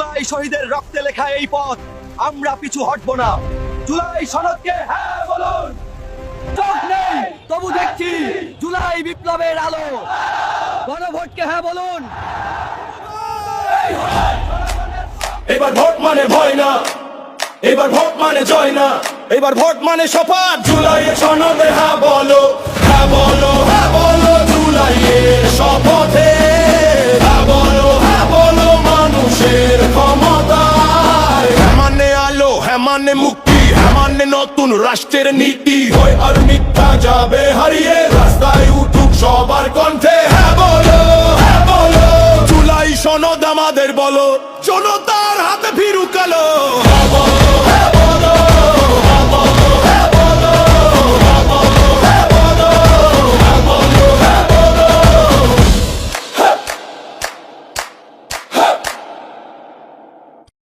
জুলাই শহীদের রক্তে লেখা এই পথ, আমরা পিছু হটবো না। জুলাই সনদকে হ্যাঁ বলুন। নেই, তবু দেখছি জুলাই বিপ্লবের আলো। গণভোটকে হ্যাঁ বলুন। এবার ভোট মানে ভয় না, এবার ভোট মানে জয় না, এবার ভোট মানে শপথ। জুলাইয়ের সনদে হ্যাঁ বলো হ্যাঁ বলো। হ্যাঁ মুক্তি হ্যাঁ নতুন রাষ্ট্রের নীতি। হয় আর মিথ্যা যাবে, হারিয়ে রাস্তায় উঠুক সবার কণ্ঠে। হ্যাঁ বলো হ্যাঁ বলো। জুলাই সনদ আমাদের বলো, জনতার হাতে ফিরুক আলো। বলো